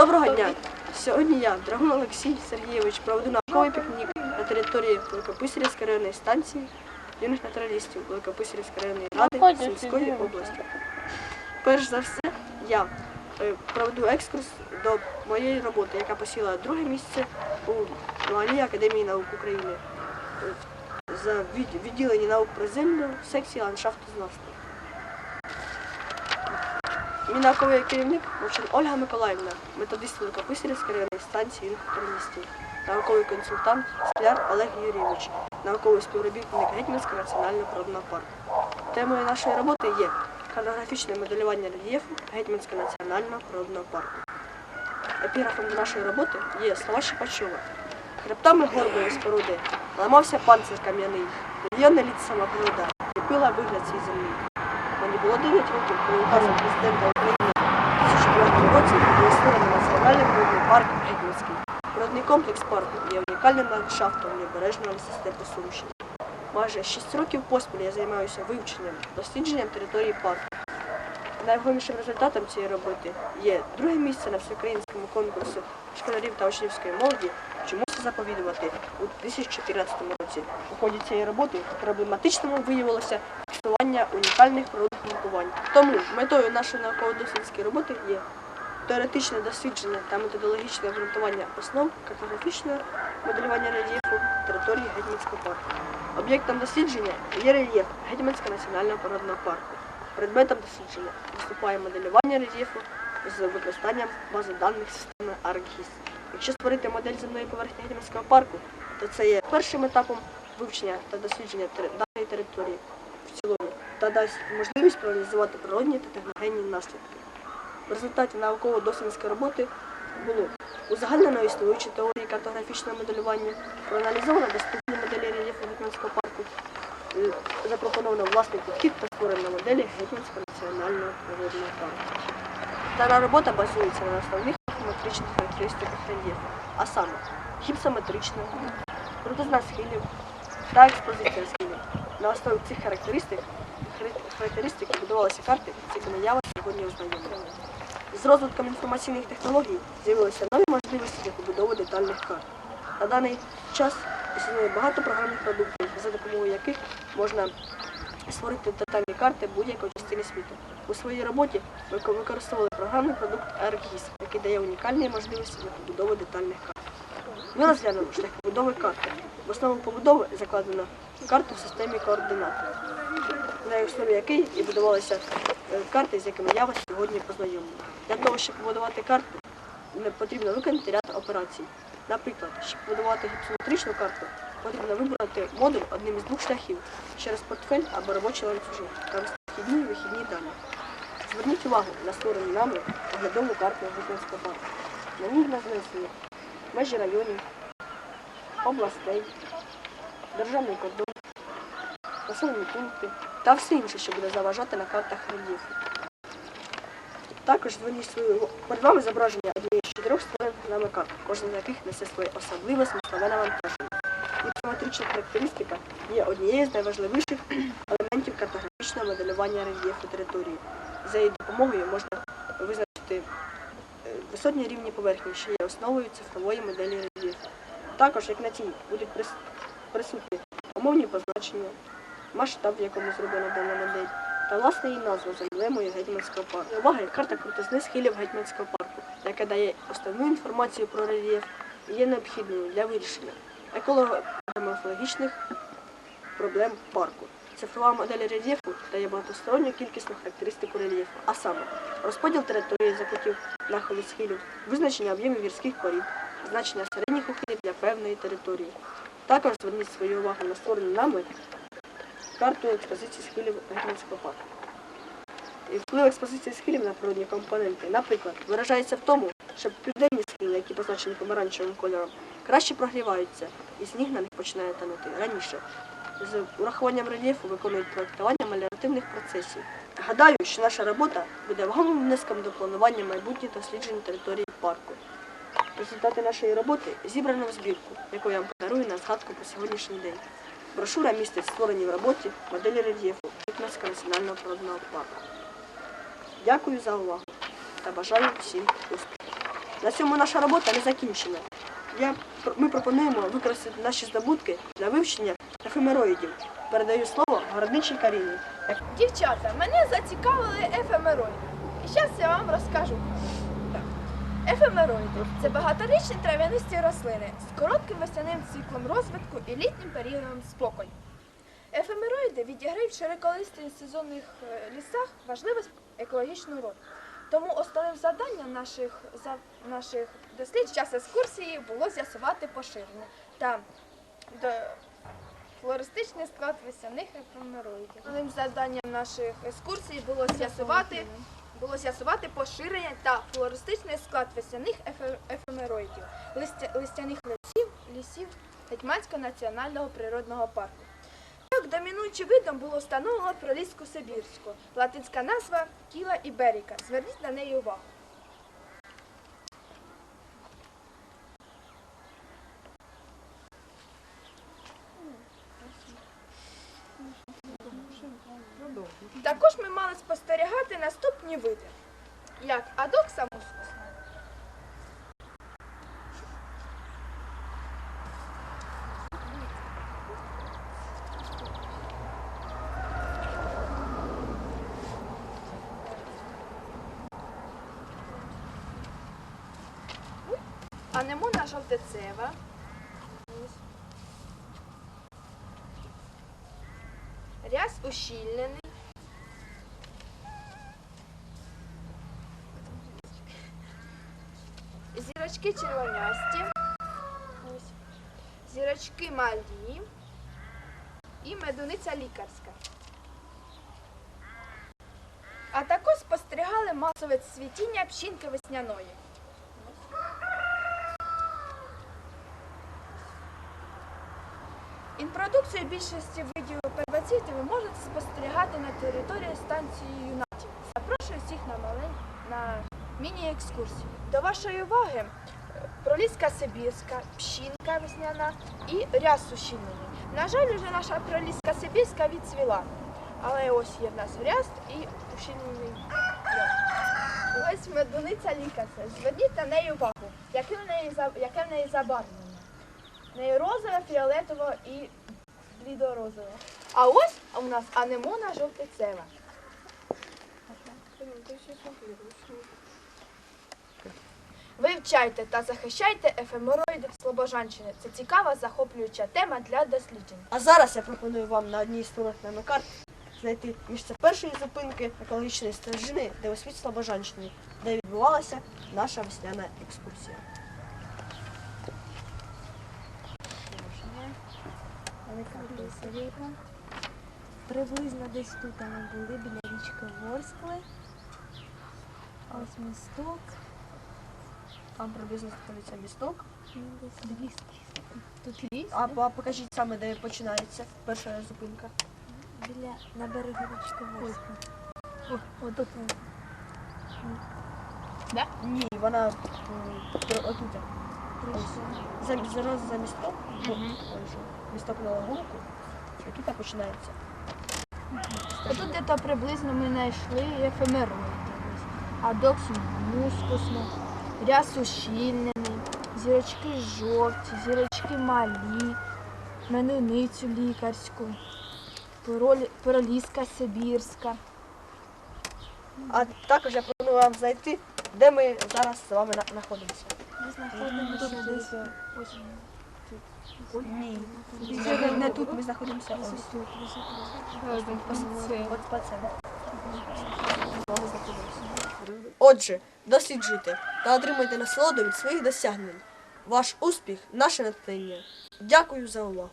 Доброго дня! Сьогодні я, Драгун Олексій Сергійович, проведу науковий пікнік на території Великописарівської районної станції юних натуралістів Великописарівської районної ради Сумської області. Перш за все, я е, проведу екскурс до моєї роботи, яка посіла друге місце у Малій Академії наук України е, за від- відділенні наук про землю в секції ландшафтознавства. Мій науковий керівник Мочин Ольга Миколаївна, методист Великописарівської станції юних науковий консультант Скляр Олег Юрійович, науковий співробітник Гетьманського національного природного парку. Темою нашої роботи є картографічне моделювання рельєфу Гетьманського національного природного парку. Епіграфом нашої роботи є слова Шипачова. Хребтами гордої споруди ламався панцир кам'яний, мільйони літ сама природа, ліпила вигляд свій земний. Було 9 років, коли указом президента України у 2004 році було створено Національний природний парк Гетьманський. Природний комплекс парку є унікальним ландшафтом лівобережного лісостепу Сумщини. Майже 6 років поспіль я займаюся вивченням, дослідженням території парку. Найголовнішим результатом цієї роботи є друге місце на всеукраїнському конкурсі школярів та учнівської молоді чомусь заповідувати у 2014 році. У ході цієї роботи проблематичним виявилося фіксування унікальних природних маркувань. Тому метою нашої науково-дослідницької роботи є теоретичне дослідження та методологічне обґрунтування основ картографічного моделювання рельєфу території Гетьманського парку. Об'єктом дослідження є рельєф Гетьманського національного природного парку. Предметом дослідження виступає моделювання рельєфу з використанням бази даних системи ArcGIS. Якщо створити модель земної поверхні Гетьманського парку, то це є першим етапом вивчення та дослідження даної території в цілому та дасть можливість проаналізувати природні та техногенні наслідки. В результаті науково-дослідницької роботи було узагальнено існуючі теорії картографічного моделювання, проаналізовано доступні моделі рельєфу Гетьманського парку, е, запропоновано власний підхід та створено моделі Гетьманського національного природного парку. Дана робота базується на основних геометричних характеристиках рельєфу, а саме гіпсометрична, крутизна схилів та експозиція схилів. На основі цих характеристик, характеристик будувалися карти, з якими я вас сьогодні ознайомлю. З розвитком інформаційних технологій з'явилися нові можливості для побудови детальних карт. На даний час існує багато програмних продуктів, за допомогою яких можна створити детальні карти будь-якої частини світу. У своїй роботі ми використовували програмний продукт ArcGIS, який дає унікальні можливості для побудови детальних карт. Ми розглянули шлях побудови карти. В основу побудови закладено карту в системі координат, на основі якої і будувалися е, карти, з якими я вас сьогодні познайомлю. Для того, щоб побудувати карту, не потрібно виконати ряд операцій. Наприклад, щоб побудувати гіпсометричну карту, потрібно вибрати модуль одним із двох шляхів через портфель або робочий ланцюжок та ввести вхідні і вихідні дані. Зверніть увагу на створені нами оглядову карту Гетьманського парку. На ній названі межі районів, областей, державний кордон, населені пункти та все інше, що буде заважати на картах рельєфу. Також зверніть свою перед вами зображення однієї з чотирьох створених нами карт, кожна з яких несе своє особливе смислове навантаження. Гіпсометрична характеристика є однією з найважливіших елементів картографічного моделювання рельєфу території. За її допомогою можна визначити е, висотні рівні поверхні, що є основою цифрової моделі рельєфу. Також, як на тій, будуть присутні умовні позначення, масштаб, в якому зроблена дана модель, та власне її назва за Гетьманського парку. Уваги карта крутизни схилів Гетьманського парку, яка дає основну інформацію про рельєф і є необхідною для вирішення еколого-морфологічних проблем парку. Цифрова модель рельєфу дає багатосторонню кількісну характеристику рельєфу, а саме розподіл території закутів нахилу схилів, визначення об'ємів гірських порід, значення середніх ухилів для певної території. Також зверніть свою увагу на створену нами карту експозиції схилів Гетьманського парку. І вплив експозиції схилів на природні компоненти, наприклад, виражається в тому, що південні схили, які позначені помаранчевим кольором, краще прогріваються, і сніг на них починає танути раніше. З урахуванням рельєфу виконують проєктування меліоративних процесів. Гадаю, що наша робота буде вагомим внеском до планування майбутніх досліджень території парку. Результати нашої роботи зібрано в збірку, яку я вам подарую на згадку про сьогоднішній день. Брошура містить створені в роботі моделі рельєфу Житомирського національного природного парку. Дякую за увагу та бажаю всім успіхів. На цьому наша робота не закінчена. Я, ми пропонуємо використати наші здобутки для вивчення ефемероїдів. Передаю слово городничій Каріні. Дівчата, мене зацікавили ефемероїди. І зараз я вам розкажу. Ефемероїди це багаторічні трав'янисті рослини з коротким весняним циклом розвитку і літнім періодом спокою. Ефемероїди відіграють в широколистих сезонних е, лісах важливу екологічну роль. Тому основним завданням наших, наших під час екскурсії було з'ясувати поширення та до, флористичний склад весняних ефемероїдів. Головним завданням наших екскурсій було з'ясувати, було з'ясувати поширення та флористичний склад весняних ефемероїдів, листя, листяних лісів, лісів Гетьманського національного природного парку. Так, домінуючим видом було встановлено проліску Сибірську, латинська назва Кіла іберіка. Зверніть на неї увагу. Також ми мали спостерігати наступні види, як адокса мускусна, анемона жовтецева, ряс ущільнений, зірочки червонясті, зірочки малі і медуниця лікарська. А також спостерігали масове цвітіння пщінки весняної. Інпродукцію більшості видів первоцвітів ви можете спостерігати на території станції юнатів. Запрошую всіх на малень на міні-екскурсію. До вашої уваги е, проліска сибірська, пщінка весняна і ряс ущільнений. На жаль, вже наша проліска сибірська відцвіла. Але ось є в нас ряст і ущільнений ряст. Ось медуниця лікарця. Зверніть на неї увагу, яке в неї, яке в неї забарвлення. В неї розове, фіолетово і блідорозове. А ось у нас анемона жовтицева. Вивчайте та захищайте ефемероїди Слобожанщини. Це цікава, захоплююча тема для досліджень. А зараз я пропоную вам на одній з сторінок нанокарт знайти місце першої зупинки екологічної стежини, де освіт Слобожанщини, де відбувалася наша весняна екскурсія. Приблизно десь тут ми були біля річки Ворскли. Ось місток. Там приблизно знаходиться місток. Десь 200. Тут ліс А, а покажіть саме, де починається перша зупинка. біля на берегу річки Ворскли. О, отут. Ні, вона м, про- отут. За, зараз за місток, бо, місток на лагунку, і тут починається. Отут де-то приблизно ми знайшли ефемероїди. ось. Адоксум мускусну, ряс ущільнений, зірочки жовті, зірочки малі, менуницю лікарську, перолі- сибірська. А також я пропоную вам знайти, де ми зараз з вами знаходимося. Ми знаходимося десь ось Ні. Не, тут ми знаходимося. Ось. тут. От по це. Отже, досліджуйте та отримайте насолоду від своїх досягнень. Ваш успіх наше натхнення. Дякую за увагу.